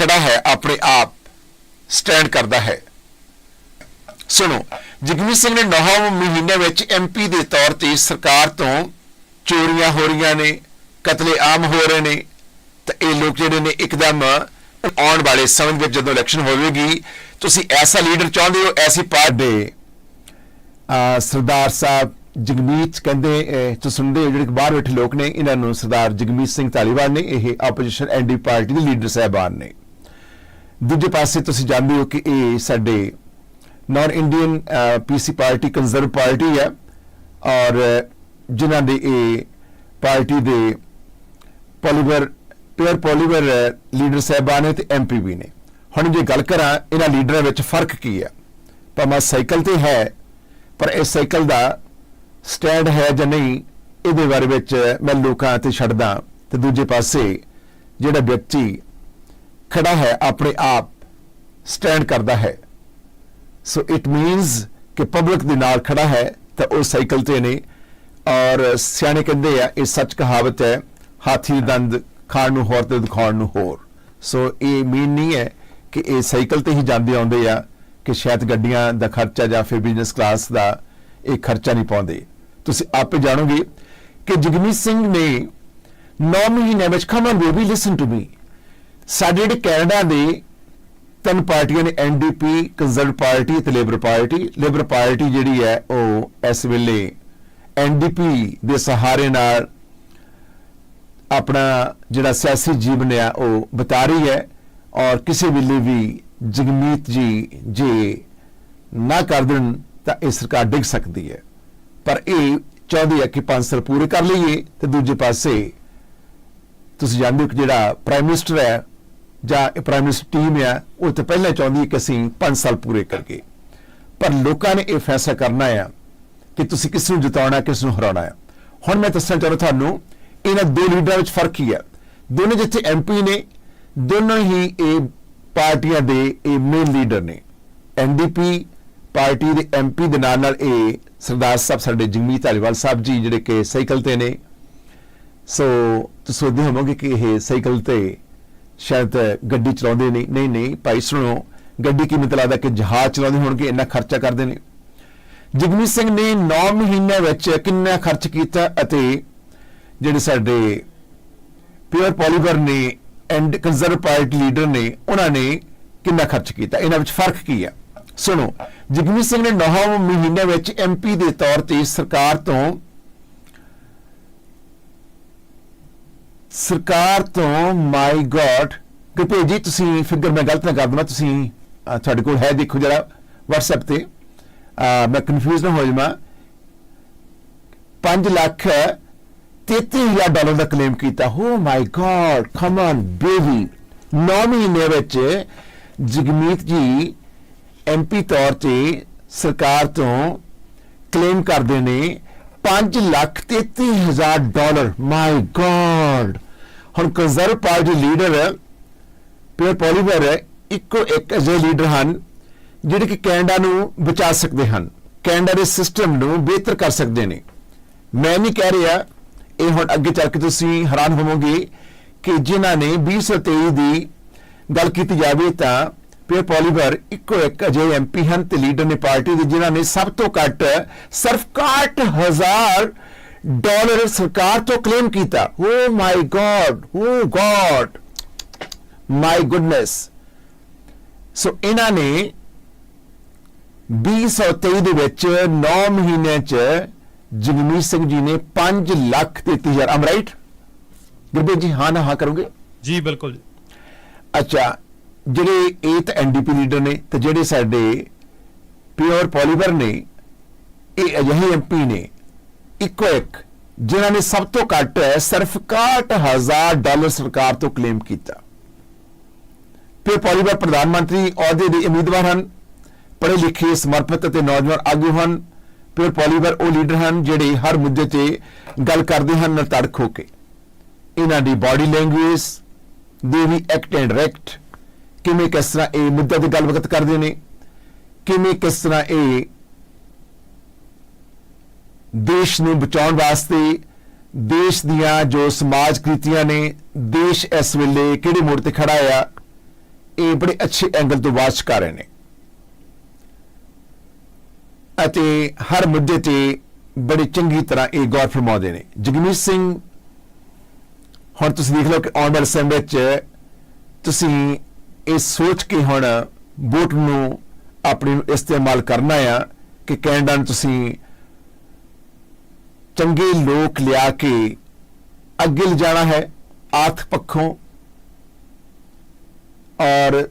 ਖੜਾ ਹੈ, ਆਪਣੇ ਆਪ ਸਟੈਂਡ ਕਰਦਾ ਹੈ। ਸੁਣੋ, ਜਗਮੀਤ ਸਿੰਘ ਨੇ 9 ਮਹੀਨੇ ਵਿੱਚ ਐਮਪੀ ਦੇ ਤੌਰ ਤੇ ਸਰਕਾਰ ਤੋਂ ਚੋਰੀਆਂ ਹੋ ਰਹੀਆਂ ਨੇ ਕਤਲੇ ਆਮ ਹੋ ਰਹੇ ਨੇ, ਤਾਂ ਇਹ ਲੋਕ ਜਿਹੜੇ ਨੇ ਇੱਕਦਮ ਆਉਣ ਵਾਲੇ ਸਮੇਂ ਵਿੱਚ ਜਦੋਂ ਇਲੈਕਸ਼ਨ ਹੋਵੇਗੀ, ਤੁਸੀਂ ਐਸਾ ਲੀਡਰ ਚਾਹੁੰਦੇ ਹੋ, ਐਸੀ ਪਾਰਟੀ? ਦੇ ਸਰਦਾਰ ਸਾਹਿਬ ਜਗਮੀਤ ਕਹਿੰਦੇ, ਅਹ, ਤੁਸੀਂ ਸੁਣਦੇ ਹੋ ਜਿਹੜੇ ਬਾਹਰ ਬੈਠੇ ਲੋਕ ਨੇ, ਇਹਨਾਂ ਨੂੰ ਸਰਦਾਰ ਜਗਮੀਤ ਸਿੰਘ ਧਾਲੀਵਾਲ ਨੇ, ਇਹ ਆਪੋਜੀਸ਼ਨ ਐਨਡੀ ਪਾਰਟੀ ਦੇ ਲੀਡਰ ਸਾਹਿਬਾਨ ਨੇ। ਦੂਜੇ ਪਾਸੇ ਤੁਸੀਂ ਜਾਣਦੇ ਹੋ ਕਿ ਇਹ ਸਾਡੇ non Indian PC party conservative party ਹੈ ਔਰ ਜਿਨ੍ਹਾਂ ਦੇ ਇਹ ਪਾਰਟੀ ਦੇ ਪੋਲੀਵਰ ਪੇਅਰ ਪੋਲੀਵਰ ਲੀਡਰ ਸਾਹਿਬਾਨ ਨੇ ਤੇ ਐਮਪੀ ਵੀ ਨੇ। ਹੁਣ ਜੇ ਗੱਲ ਕਰਾਂ, ਇਹਨਾਂ ਲੀਡਰਾਂ ਵਿੱਚ ਫ਼ਰਕ ਕੀ ਹੈ? ਭਾਵੇਂ ਸਾਈਕਲ ਤੇ ਹੈ, ਪਰ ਇਹ ਸਾਈਕਲ ਦਾ ਸਟੈਂਡ ਹੈ ਜਾਂ ਨਹੀਂ, ਇਹਦੇ ਬਾਰੇ ਵਿੱਚ ਮੈਂ ਲੋਕਾਂ ਤੇ ਛੱਡਦਾ। ਤੇ ਦੂਜੇ ਪਾਸੇ ਜਿਹੜਾ ਵਿਅਕਤੀ ਖੜਾ ਹੈ ਆਪਣੇ ਆਪ ਸਟੈਂਡ ਕਰਦਾ ਹੈ। ਸੋ ਇਟ ਮੀਨਸ ਕਿ ਪਬਲਿਕ ਦੇ ਨਾਲ ਖੜਾ ਹੈ ਤਾਂ ਉਹ ਸਾਈਕਲ ਤੇ ਨੇ। ਔਰ ਸਿਆਣੇ ਕਹਿੰਦੇ ਆ, ਇਹ ਸੱਚ ਕਹਾਵਤ ਹੈ, ਹਾਥੀ ਦੰਦ ਖਾਣ ਨੂੰ ਹੋਰ ਤੇ ਦਿਖਾਉਣ ਨੂੰ ਹੋਰ। ਸੋ ਇਹ ਮੀਨ ਨਹੀਂ ਹੈ ਕਿ ਇਹ ਸਾਈਕਲ ਤੇ ਹੀ ਜਾਂਦੇ ਆਉਂਦੇ ਆ, ਕਿ ਸ਼ਾਇਦ ਗੱਡੀਆਂ ਦਾ ਖਰਚਾ ਜਾਂ ਫਿਰ ਬਿਜ਼ਨਸ ਕਲਾਸ ਦਾ ਇਹ ਖਰਚਾ ਨਹੀਂ ਪਾਉਂਦੇ। ਤੁਸੀਂ ਆਪੇ ਜਾਣੋਗੇ ਕਿ ਜਗਮੀਤ ਸਿੰਘ ਨੇ 9 ਮਹੀਨੇ ਵਿੱਚ come on baby listen to me ਸਾਡੇ ਜਿਹੜੇ ਕੈਨੇਡਾ ਦੇ ਤਿੰਨ ਪਾਰਟੀਆਂ ਨੇ N D P conservative party ਤੇ ਲੇਬਰ ਪਾਰਟੀ ਲੇਬਰ ਪਾਰਟੀ ਜਿਹੜੀ ਹੈ ਉਹ ਇਸ ਵੇਲੇ ਐਨਡੀਪੀ ਦੇ ਸਹਾਰੇ ਨਾਲ ਆਪਣਾ ਜਿਹੜਾ ਸਿਆਸੀ ਜੀਵਨ ਆ ਉਹ ਬਤਾ ਰਹੀ ਹੈ ਔਰ ਕਿਸੇ ਵੇਲੇ ਵੀ ਜਗਮੀਤ ਜੀ ਜੇ ਨਾ ਕਰ ਦੇਣ ਤਾਂ ਇਹ ਸਰਕਾਰ ਡਿੱਗ ਸਕਦੀ ਹੈ। ਪਰ ਇਹ ਚਾਹੁੰਦੀ ਹੈ ਕਿ ਪੰਜ ਸਾਲ ਪੂਰੇ ਕਰ ਲਈਏ ਤੇ ਦੂਜੇ ਪਾਸੇ ਤੁਸੀਂ ਜਾਣਦੇ ਹੋ ਕਿ ਜਿਹੜਾ ਪ੍ਰਾਈਮ ਮਿਨਿਸਟਰ ਹੈ ਜਾਂ ਇਹ ਪ੍ਰਾਈਮ ਮਿਨਿਸਟਰ ਟੀਮ ਹੈ ਉਹ ਤਾਂ ਪਹਿਲਾਂ ਚਾਹੁੰਦੀ ਕਿ ਅਸੀਂ 5 ਸਾਲ ਪੂਰੇ ਕਰਕੇ। ਪਰ ਲੋਕਾਂ ਨੇ ਇਹ ਫੈਸਲਾ ਕਰਨਾ ਹੈ ਕਿ ਤੁਸੀਂ ਕਿਸ ਨੂੰ ਜਿਤਾਉਣਾ, ਕਿਸ ਨੂੰ ਹਰਾਉਣਾ ਹੈ ਹੁਣ ਮੈਂ ਦੱਸਣਾ ਚਾਹੁੰਦਾ ਤੁਹਾਨੂੰ, ਇਹਨਾਂ ਦੋ ਲੀਡਰਾਂ ਵਿੱਚ ਫ਼ਰਕ ਹੀ ਹੈ ਦੋਨੇ ਜਿੱਥੇ ਐਮਪੀ ਨੇ, ਦੋਨੋਂ ਹੀ ਇਹ ਪਾਰਟੀਆਂ ਦੇ ਇਹ ਮੇਨ ਲੀਡਰ ਨੇ। ਐਨਡੀਪੀ ਪਾਰਟੀ ਦੇ ਐਮਪੀ ਦੇ ਨਾਲ ਨਾਲ ਇਹ ਸਰਦਾਰ ਸਾਹਿਬ ਸਾਡੇ ਜਗਮੀਤ ਧਾਲੀਵਾਲ ਸਾਹਿਬ ਜੀ ਜਿਹੜੇ ਕਿ ਸਾਈਕਲ ਤੇ ਨੇ। ਸੋ ਤੁਸੀਂ ਸੋਚਦੇ ਹੋਵੋਗੇ ਕਿ ਇਹ ਸਾਈਕਲ ਤੇ ਸ਼ਾਇਦ ਗੱਡੀ ਚਲਾਉਂਦੇ ਨਹੀਂ। ਨਹੀਂ ਨਹੀਂ, ਭਾਈ ਸੁਣੋ, ਗੱਡੀ ਕੀ ਮਤਲਬ ਲੱਗਦਾ ਕਿ ਜਹਾਜ਼ ਚਲਾਉਂਦੇ ਹੋਣਗੇ, ਇੰਨਾ ਖਰਚਾ ਕਰਦੇ ਨੇ। ਜਗਮੀਤ ਸਿੰਘ ਨੇ 9 ਮਹੀਨਿਆਂ ਵਿੱਚ ਕਿੰਨਾ ਖਰਚ ਕੀਤਾ ਅਤੇ ਜਿਹੜੇ ਸਾਡੇ ਪਿਓਰ ਪੋਲੀਵਰ ਨੇ ਐਂਡ ਕੰਜ਼ਰਵ ਪਾਰਟੀ ਲੀਡਰ ਨੇ, ਉਹਨਾਂ ਨੇ ਕਿੰਨਾ ਖਰਚ ਕੀਤਾ? ਇਹਨਾਂ ਵਿੱਚ ਫ਼ਰਕ ਕੀ ਹੈ ਸੁਣੋ, ਜਗਮੀਤ ਸਿੰਘ ਨੇ 9 ਮਹੀਨਿਆਂ ਵਿੱਚ ਐਮਪੀ ਦੇ ਤੌਰ ਤੇ ਸਰਕਾਰ ਤੋਂ ਸਰਕਾਰ ਤੋਂ ਮਾਈ ਗॉड ਕਿਤੇ ਜੀ ਤੁਸੀਂ ਫਿਗਰ ਮੈਂ ਗਲਤ ਨਾ ਕਰ ਦਵਾਂ, ਤੁਸੀਂ ਤੁਹਾਡੇ ਕੋਲ ਹੈ ਦੇਖੋ ਜਰਾ WhatsApp ਤੇ। ਮੈਂ ਕਨਫਿਊਜ਼ ਨਾ ਹੋ ਜਾਵਾਂ। 5 ਲੱਖ 33000 ਡਾਲਰ ਦਾ ਕਲੇਮ ਕੀਤਾ। ਹੋ my god come on baby 9 ਮਹੀਨੇ ਵਿੱਚ ਜਗਮੀਤ ਜੀ ਐਮਪੀ ਤੌਰ ਤੇ ਸਰਕਾਰ ਤੋਂ ਕਲੇਮ ਕਰਦੇ ਨੇ। 5 ਲੱਖ 33000 ਡਾਲਰ। ਮਾਈ ਗॉड ਹੁਣ Conservative party leader Pierre Poilievre ਇੱਕੋ ਇੱਕ ਅਜਿਹੇ ਲੀਡਰ ਹਨ, ਜਿਹੜੇ ਕਿ ਕੈਨੇਡਾ ਨੂੰ ਬਚਾ ਸਕਦੇ ਹਨ, ਕੈਨੇਡਾ ਦੇ ਸਿਸਟਮ ਨੂੰ ਬਿਹਤਰ ਕਰ ਸਕਦੇ ਨੇ। ਮੈਂ ਨਹੀਂ ਕਹਿ ਰਿਹਾ, ਇਹ ਹੁਣ ਅੱਗੇ ਚੱਲ ਕੇ ਤੁਸੀਂ ਹੈਰਾਨ ਹੋਵੋਗੇ ਕਿ ਜਿਨ੍ਹਾਂ ਨੇ 2023 ਦੀ ਗੱਲ ਕੀਤੀ ਜਾਵੇ ਤਾਂ ਪਿਅਰ ਪੋਲੀਵਰ ਇੱਕੋ ਇੱਕ ਅਜਿਹੇ ਐਮਪੀ ਹਨ ਤੇ ਲੀਡਰ ਨੇ ਪਾਰਟੀ ਦੇ ਜਿਨ੍ਹਾਂ ਨੇ ਸਭ ਤੋਂ ਘੱਟ ਸਿਰਫ 61000 ਡਾਲਰ ਸਰਕਾਰ ਤੋਂ ਕਲੇਮ ਕੀਤਾ। ਓ my God oh God my goodness so ਇਹਨਾਂ ਨੇ 2023 ਦੇ ਵਿੱਚ 9 ਮਹੀਨਿਆਂ ਚ ਜਗਮੀਤ ਸਿੰਘ ਜੀ ਨੇ 5 ਲੱਖ 33000 ਆਮ ਰਾਈਟ ਗੁਰਬੀਰ ਜੀ ਹਾਂ ਨਾ ਹਾਂ ਕਰੋਗੇ? ਜੀ ਬਿਲਕੁਲ ਅੱਛਾ ਜਿਹੜੇ ਇਹ ਤਾਂ ਐਨਡੀਪੀ ਲੀਡਰ ਨੇ ਤੇ ਜਿਹੜੇ ਸਾਡੇ ਪਿਓਰ ਪੋਲੀਵਰ ਨੇ, ਇਹ ਅਜਿਹੇ ਐਮਪੀ ਨੇ। ਇੱਕੋ ਇੱਕ, ਜਿਨ੍ਹਾਂ ਨੇ ਸਭ ਤੋਂ ਘੱਟ ਸਿਰਫ 61000 ਡਾਲਰ ਸਰਕਾਰ ਤੋਂ ਕਲੇਮ ਕੀਤਾ। ਪਿਓਰ ਪੋਲੀਵਰ ਪ੍ਰਧਾਨ ਮੰਤਰੀ ਅਹੁਦੇ ਦੇ ਉਮੀਦਵਾਰ ਹਨ, ਪੜ੍ਹੇ ਲਿਖੇ, ਸਮਰਪਿਤ ਅਤੇ ਨੌਜਵਾਨ ਆਗੂ ਹਨ। ਪਿਓਰ ਪੋਲੀਵਰ ਉਹ ਲੀਡਰ ਹਨ ਜਿਹੜੇ ਹਰ ਮੁੱਦੇ ਤੇ ਗੱਲ ਕਰਦੇ ਹਨ ਨਿਰਤੜਕ ਹੋ ਕੇ। ਇਹਨਾਂ ਦੀ ਬਾਡੀ ਲੈਂਗੁਏਜ ਦੇ ਵੀ ਐਕਟ ਐਂਡ ਰੈਕਟ ਕਿਵੇਂ ਕਿਸ ਤਰ੍ਹਾਂ ਇਹ ਮੁੱਦੇ ਤੇ ਗੱਲਬਾਤ ਕਰਦੇ ਨੇ? ਕਿਵੇਂ ਕਿਸ ਤਰ੍ਹਾਂ ਇਹ ਦੇਸ਼ ਨੂੰ ਬਚਾਉਣ ਵਾਸਤੇ ਦੇਸ਼ ਦੀਆਂ ਜੋ ਸਮਾਜ ਕ੍ਰਿਤੀਆਂ ਨੇ, ਦੇਸ਼ ਇਸ ਵੇਲੇ ਕਿਹੜੇ ਮੋੜ ਤੇ ਖੜਾ ਆ ਇਹ ਬੜੇ ਅੱਛੇ ਐਂਗਲ ਤੋਂ ਵਾਚ ਕਰ ਰਹੇ ਨੇ। ਅਤੇ ਹਰ ਮੁੱਦੇ ਤੇ ਬੜੀ ਚੰਗੀ ਤਰ੍ਹਾਂ ਇਹ ਗੌਰ ਫਰਮਾਉਂਦੇ ਨੇ। ਜਗਮੀਤ ਸਿੰਘ, ਹੁਣ ਤੁਸੀਂ ਦੇਖ ਲਓ ਕਿ ਆਉਣ ਵਾਲੇ ਸਮੇਂ ਵਿੱਚ ਤੁਸੀਂ ਇਹ ਸੋਚ ਕੇ ਹੁਣ ਵੋਟ ਨੂੰ ਆਪਣੀ ਨੂੰ ਇਸਤੇਮਾਲ ਕਰਨਾ ਆ ਕਿ ਕੈਨੇਡਾ ਨੂੰ ਤੁਸੀਂ ਚੰਗੇ ਲੋਕ ਲਿਆ ਕੇ ਅੱਗੇ ਲਿਜਾਣਾ ਹੈ ਆਰਥਿਕ ਪੱਖੋਂ ਔਰ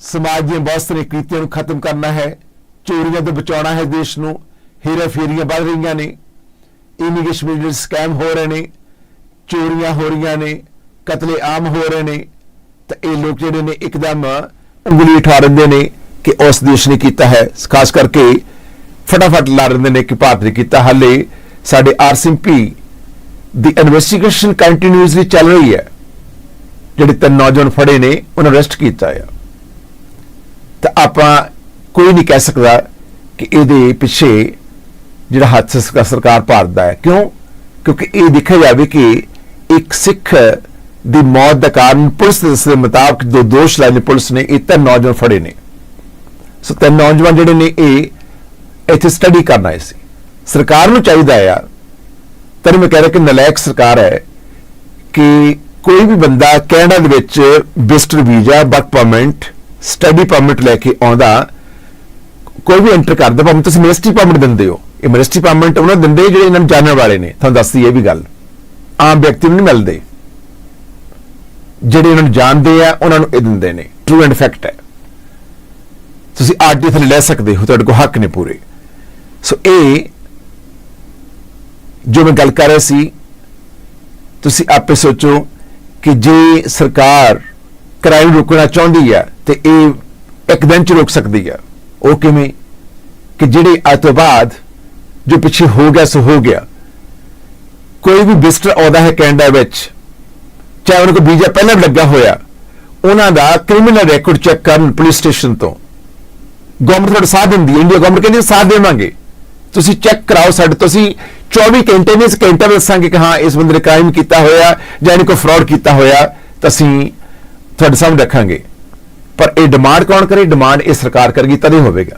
ਸਮਾਜ ਦੀਆਂ ਬਹੁਤ ਸਾਰੀਆਂ ਕ੍ਰਿਤੀਆਂ ਨੂੰ ਖਤਮ ਕਰਨਾ ਹੈ, ਚੋਰੀਆਂ ਤੋਂ ਬਚਾਉਣਾ ਹੈ ਦੇਸ਼ ਨੂੰ, ਹੇਰਾ ਫੇਰੀਆਂ ਵੱਧ ਰਹੀਆਂ ਨੇ ਇਮੀਗ੍ਰੇਸ਼ਨ ਸਕੈਮ ਹੋ ਰਹੇ ਨੇ, ਚੋਰੀਆਂ ਹੋ ਰਹੀਆਂ ਨੇ ਕਤਲੇ ਆਮ ਹੋ ਰਹੇ ਨੇ ਤਾਂ ਇਹ ਲੋਕ ਜਿਹੜੇ ਨੇ ਇੱਕਦਮ ਉਂਗਲੀ ਉਠਾ ਦਿੰਦੇ ਨੇ ਕਿ ਉਸ ਦੇਸ਼ ਨੇ ਕੀਤਾ ਹੈ। ਖਾਸ ਕਰਕੇ ਫਟਾਫਟ ਲਾ ਦਿੰਦੇ ਨੇ ਕਿ ਭਾਰਤ ਨੇ ਕੀਤਾ। ਹਾਲੇ ਸਾਡੇ ਆਰਸੀਪੀ ਦੀ ਇਨਵੈਸਟੀਗੇਸ਼ਨ ਕੰਟੀਨਿਊਸਲੀ ਚੱਲ ਰਹੀ ਹੈ। ਜਿਹੜੇ ਤਿੰਨ ਨੌਜਵਾਨ ਫੜੇ ਨੇ, ਉਹਨਾਂ ਅਰੈਸਟ ਕੀਤਾ ਆ। ਤਾਂ ਆਪਾਂ ਕੋਈ ਨਹੀਂ ਕਹਿ ਸਕਦਾ ਕਿ ਇਹਦੇ ਪਿੱਛੇ ਜਿਹੜਾ ਹੱਥ ਸਰਕਾਰ ਭਾਰਤ ਦਾ ਹੈ। ਕਿਉਂ? ਕਿਉਂਕਿ ਇਹ ਦੇਖਿਆ ਜਾਵੇ ਕਿ ਇੱਕ ਸਿੱਖ ਦੀ ਮੌਤ ਦਾ ਕਾਰਨ ਪੁਲਿਸ ਦੇ ਦੱਸਣ ਮੁਤਾਬਕ ਜੋ ਦੋਸ਼ ਲਾਏ ਨੇ ਪੁਲਿਸ ਨੇ, ਇਹ ਤਿੰਨ ਨੌਜਵਾਨ ਫੜੇ ਨੇ। ਸੋ ਤਿੰਨ ਨੌਜਵਾਨ ਜਿਹੜੇ ਨੇ, ਇਹ ਇੱਥੇ ਸਟੱਡੀ ਕਰਨ ਆਏ ਸੀ। ਸਰਕਾਰ ਨੂੰ ਚਾਹੀਦਾ ਆ ਤੈਨੂੰ ਮੈਂ ਕਹਿ ਰਿਹਾ ਕਿ ਨਲਾਇਕ ਸਰਕਾਰ ਹੈ ਕਿ ਕੋਈ ਵੀ ਬੰਦਾ ਕੈਨੇਡਾ ਦੇ ਵਿੱਚ visitor visa work permit study permit ਲੈ ਕੇ ਆਉਂਦਾ, ਕੋਈ ਵੀ ਐਂਟਰ ਕਰਦਾ, ਭਾਵੇਂ ਤੁਸੀਂ ਮਿਨਿਸਟਰੀ ਪਰਮਿਟ ਦਿੰਦੇ ਹੋ। ਇਹ ਮਿਨਿਸਟਰੀ ਪਰਮਿਟ ਉਹਨਾਂ ਦਿੰਦੇ ਜਿਹੜੇ ਇਹਨਾਂ ਨੂੰ ਜਾਣਨ ਵਾਲੇ ਨੇ। ਤੁਹਾਨੂੰ ਦੱਸਦੀ ਇਹ ਵੀ ਗੱਲ। ਆਮ ਵਿਅਕਤੀ ਨੂੰ ਨਹੀਂ ਮਿਲਦੇ। ਜਿਹੜੇ ਉਹਨਾਂ ਨੂੰ ਜਾਣਦੇ ਆ, ਉਹਨਾਂ ਨੂੰ ਇਹ ਦਿੰਦੇ ਨੇ। ਟਰੂ ਐਂਡ ਫੈਕਟ ਹੈ। ਤੁਸੀਂ ਆਰਟੀ ਥੱਲੇ ਲੈ ਸਕਦੇ ਹੋ, ਤੁਹਾਡੇ ਕੋਲ ਹੱਕ ਨੇ ਪੂਰੇ। ਸੋ ਇਹ ਜੋ ਮੈਂ ਗੱਲ ਕਰ ਰਿਹਾ ਸੀ, ਤੁਸੀਂ ਆਪੇ ਸੋਚੋ ਕਿ ਜੇ ਸਰਕਾਰ ਕ੍ਰਾਈਮ ਰੋਕਣਾ ਚਾਹੁੰਦੀ ਹੈ ਤੇ ਇਹ ਇੱਕ ਦਿਨ ਚ ਰੋਕ ਸਕਦੀ ਹੈ ਉਹ ਕਿਵੇਂ? ਕਿ ਜਿਹੜੇ ਅੱਜ ਤੋਂ ਬਾਅਦ ਜੋ ਪਿੱਛੇ ਹੋ ਗਿਆ, ਸੋ ਹੋ ਗਿਆ। ਕੋਈ ਵੀ ਬਿਸਟਰ ਆਉਂਦਾ ਹੈ ਕੈਨੇਡਾ ਵਿੱਚ ਚਾਹੇ ਉਹਨਾਂ ਕੋਲ ਵੀਜ਼ਾ ਪਹਿਲਾਂ ਲੱਗਾ ਹੋਇਆ, ਉਹਨਾਂ ਦਾ ਕ੍ਰਿਮੀਨਲ ਰੈਕੋਰਡ ਚੈੱਕ ਕਰਨ ਪੁਲਿਸ ਸਟੇਸ਼ਨ ਤੋਂ। ਗਵਰਨਮੈਂਟ ਤੁਹਾਡਾ ਸਾਥ ਦਿੰਦੀ ਹੈ ਇੰਡੀਆ ਗਵਰਨਮੈਂਟ ਕਹਿੰਦੀ ਸਾਥ ਦੇਵਾਂਗੇ। ਤੁਸੀਂ ਚੈੱਕ ਕਰਾਓ ਸਾਡੇ ਤੋਂ, ਅਸੀਂ 24 ਘੰਟੇ ਵਿੱਚ ਘੰਟਾ ਵਿੱਚ ਦੱਸਾਂਗੇ ਕਿ ਹਾਂ, ਇਸ ਬੰਦੇ ਨੇ ਕ੍ਰਾਈਮ ਕੀਤਾ ਹੋਇਆ ਜਾਂ ਇਹਨੇ ਕੋਈ ਫਰਾਡ ਕੀਤਾ ਹੋਇਆ, ਤਾਂ ਅਸੀਂ ਤੁਹਾਡੇ ਸਾਹਮਣੇ ਰੱਖਾਂਗੇ। ਪਰ ਇਹ ਡਿਮਾਂਡ ਕੌਣ ਕਰੇ? ਡਿਮਾਂਡ ਇਹ ਸਰਕਾਰ ਕਰੇਗੀ, ਤਦ ਹੀ ਹੋਵੇਗਾ।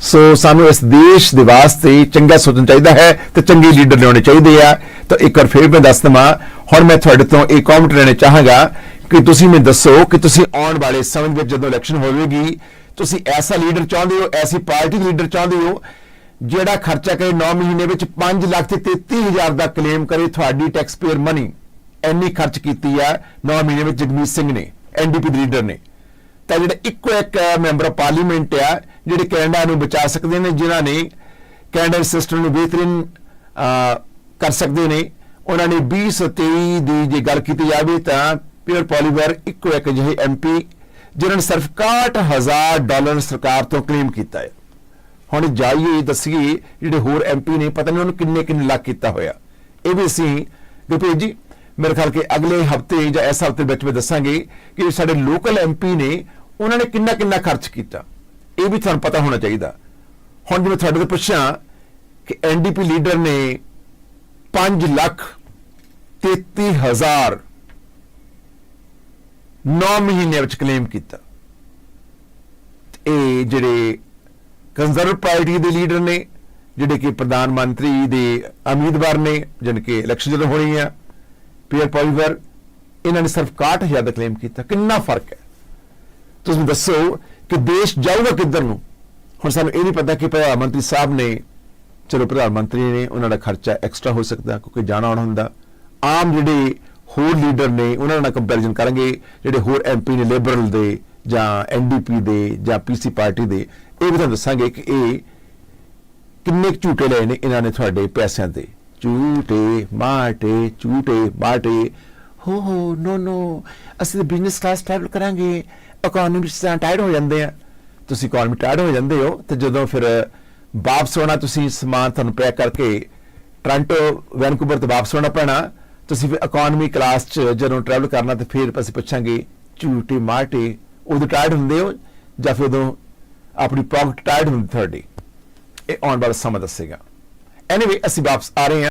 ਸੋ ਸਾਨੂੰ ਇਸ ਦੇਸ਼ ਦੇ ਵਾਸਤੇ ਚੰਗਾ ਸੋਚਣਾ ਚਾਹੀਦਾ ਹੈ ਤੇ ਚੰਗੇ ਲੀਡਰ ਲਿਆਉਣੇ ਚਾਹੀਦੇ ਆ। ਤਾਂ ਇੱਕ ਵਾਰ ਫੇਰ ਮੈਂ ਦੱਸ ਦਵਾਂ, ਹੁਣ ਮੈਂ ਤੁਹਾਡੇ ਤੋਂ ਇਹ ਕਮੈਂਟ ਲੈਣੇ ਚਾਹਾਂਗਾ ਕਿ ਤੁਸੀਂ ਮੈਨੂੰ ਦੱਸੋ ਕਿ ਤੁਸੀਂ ਆਉਣ ਵਾਲੇ ਸਮੇਂ ਵਿੱਚ ਜਦੋਂ ਇਲੈਕਸ਼ਨ ਹੋਵੇਗੀ, ਤੁਸੀਂ ਐਸਾ ਲੀਡਰ ਚਾਹੁੰਦੇ ਹੋ, ਐਸੀ ਪਾਰਟੀ ਲੀਡਰ ਚਾਹੁੰਦੇ ਹੋ ਜਿਹੜਾ ਖਰਚਾ ਕਰੇ 9 ਮਹੀਨੇ ਵਿੱਚ 5 ਲੱਖ ਤੇ 33 ਹਜ਼ਾਰ ਦਾ ਕਲੇਮ ਕਰੇ ਤੁਹਾਡੀ ਟੈਕਸ ਪੇਅਰ ਮਨੀ ਇੰਨੀ ਖਰਚ ਕੀਤੀ ਆ 9 ਮਹੀਨੇ ਵਿੱਚ ਜਗਮੀਤ ਸਿੰਘ ਨੇ ਐਨਡੀਪੀ ਦੇ ਲੀਡਰ ਨੇ। ਤਾਂ ਜਿਹੜਾ ਇੱਕੋ ਇੱਕ ਮੈਂਬਰ ਪਾਰਲੀਮੈਂਟ ਆ, ਜਿਹੜੇ ਕੈਨੇਡਾ ਨੂੰ ਬਚਾ ਸਕਦੇ ਨੇ, ਜਿਨ੍ਹਾਂ ਨੇ ਕੈਨੇਡਾ ਸਿਸਟਮ ਨੂੰ ਬਿਹਤਰੀਨ ਕਰ ਸਕਦੇ ਨੇ, ਉਹਨਾਂ ਨੇ 2023 ਦੀ ਜੇ ਗੱਲ ਕੀਤੀ ਜਾਵੇ ਤਾਂ ਪਿਅਰ ਪੋਲੀਵਰ ਇੱਕੋ ਇੱਕ ਜਿਹੇ ਐਮਪੀ ਜਿਨ੍ਹਾਂ ਨੇ ਸਿਰਫ 61000 ਡਾਲਰ ਸਰਕਾਰ ਤੋਂ ਕਲੇਮ ਕੀਤਾ ਹੈ। ਹੁਣ ਜਾਈਏ, ਦੱਸੀਏ, ਜਿਹੜੇ ਹੋਰ ਐਮਪੀ ਨੇ, ਪਤਾ ਨਹੀਂ ਉਹਨੂੰ ਕਿੰਨੇ ਕਿੰਨੇ ਲੱਖ ਕੀਤਾ ਹੋਇਆ। ਇਹ ਵੀ ਅਸੀਂ, ਗੁਰਪ੍ਰੀਤ ਜੀ, ਮੇਰੇ ਖਿਆਲ ਕਿ ਅਗਲੇ ਹਫ਼ਤੇ ਜਾਂ ਇਸ ਹਫ਼ਤੇ ਵਿੱਚ ਮੈਂ ਦੱਸਾਂਗੇ ਕਿ ਸਾਡੇ ਲੋਕਲ ਐਮਪੀ ਨੇ ਉਹਨਾਂ ਨੇ ਕਿੰਨਾ ਕਿੰਨਾ ਖਰਚ ਕੀਤਾ। ਇਹ ਵੀ ਤੁਹਾਨੂੰ ਪਤਾ ਹੋਣਾ ਚਾਹੀਦਾ। ਹੁਣ ਜਿਵੇਂ ਤੁਹਾਡੇ ਤੋਂ ਪੁੱਛਿਆ ਕਿ ਐਨਡੀਪੀ ਲੀਡਰ ਨੇ 5 ਲੱਖ 33 ਹਜ਼ਾਰ 9 ਮਹੀਨਿਆਂ ਵਿੱਚ ਕਲੇਮ ਕੀਤਾ। ਇਹ ਜਿਹੜੇ ਕੰਜ਼ਰਵ ਪਾਰਟੀ ਦੇ ਲੀਡਰ ਨੇ, ਜਿਹੜੇ ਕਿ ਪ੍ਰਧਾਨ ਮੰਤਰੀ ਦੇ ਉਮੀਦਵਾਰ ਨੇ ਜਨ ਕਿ ਇਲੈਕਸ਼ਨ ਜਦੋਂ ਹੋਣੀ ਆ ਪੀਅਰ ਪੋਲੀਵਰ ਇਹਨਾਂ ਨੇ ਸਿਰਫ 61000 ਦਾ ਕਲੇਮ ਕੀਤਾ। ਕਿੰਨਾ ਫ਼ਰਕ ਹੈ? ਤੁਸੀਂ ਦੱਸੋ ਕਿ ਦੇਸ਼ ਜਾਊਗਾ ਕਿੱਧਰ ਨੂੰ? ਹੁਣ ਸਾਨੂੰ ਇਹ ਨਹੀਂ ਪਤਾ ਕਿ ਪ੍ਰਧਾਨ ਮੰਤਰੀ ਸਾਹਿਬ ਨੇ, ਚਲੋ ਪ੍ਰਧਾਨ ਮੰਤਰੀ ਨੇ, ਉਹਨਾਂ ਦਾ ਖਰਚਾ ਐਕਸਟਰਾ ਹੋ ਸਕਦਾ, ਕਿਉਂਕਿ ਜਾਣਾ ਆਉਣਾ ਹੁੰਦਾ। ਆਮ ਜਿਹੜੇ ਹੋਰ ਲੀਡਰ ਨੇ, ਉਹਨਾਂ ਨਾਲ ਕੰਪੈਰੀਜ਼ਨ ਕਰਾਂਗੇ, ਜਿਹੜੇ ਹੋਰ ਐਮਪੀ ਨੇ ਲਿਬਰਲ ਦੇ ਜਾਂ ਐਨਡੀਪੀ ਦੇ ਜਾਂ ਪੀਸੀ ਪਾਰਟੀ ਦੇ, ਇਹ ਵੀ ਤੁਹਾਨੂੰ ਦੱਸਾਂਗੇ ਕਿ ਇਹ ਕਿੰਨੇ ਕੁ ਝੂਟੇ ਲਏ ਨੇ ਇਹਨਾਂ ਨੇ ਤੁਹਾਡੇ ਪੈਸਿਆਂ ਤੇ। ਝੂਟੇ ਮਾਟੇ ਝੂਟੇ ਮਾਟੇ ਹੋ ਹੋ ਨੋ ਨੋ ਅਸੀਂ ਬਿਜ਼ਨਸ ਕਲਾਸ ਟਰੈਵਲ ਕਰਾਂਗੇ। ਇਕਨੋਮੀ ਵਿੱਚ ਟਾਇਰ ਹੋ ਜਾਂਦੇ ਆ। ਤੁਸੀਂ ਇਕਨੋਮੀ ਟਾਇਰ ਹੋ ਜਾਂਦੇ ਹੋ ਤੇ ਜਦੋਂ ਫਿਰ ਵਾਪਸ ਆਉਣਾ ਤੁਸੀਂ ਸਮਾਨ ਤੁਹਾਨੂੰ ਪੈਕ ਕਰਕੇ ਟ੍ਰਾਂਟੋ ਵੈਨਕੂਵਰ ਤੋਂ ਵਾਪਸ ਆਉਣਾ ਪੈਣਾ, ਤੁਸੀਂ ਫਿਰ ਇਕਨੋਮੀ ਕਲਾਸ 'ਚ ਜਦੋਂ ਟਰੈਵਲ ਕਰਨਾ ਤੇ ਫਿਰ ਅਸੀਂ ਪੁੱਛਾਂਗੇ ਝੂਟੇ ਮਾਟੇ ਉਦੋਂ ਟਾਇਰ ਹੁੰਦੇ ਹੋ ਜਾਂ ਫਿਰ ਉਦੋਂ ਆਪਣੀ ਪਾਕਟ ਟਾਇਰ ਹੁੰਦੀ ਤੁਹਾਡੀ? ਇਹ ਆਉਣ ਵਾਲਾ ਸਮਾਂ ਦੱਸੇਗਾ। ਐਨੀਵੇ ਅਸੀਂ ਵਾਪਸ ਆ ਰਹੇ ਹਾਂ।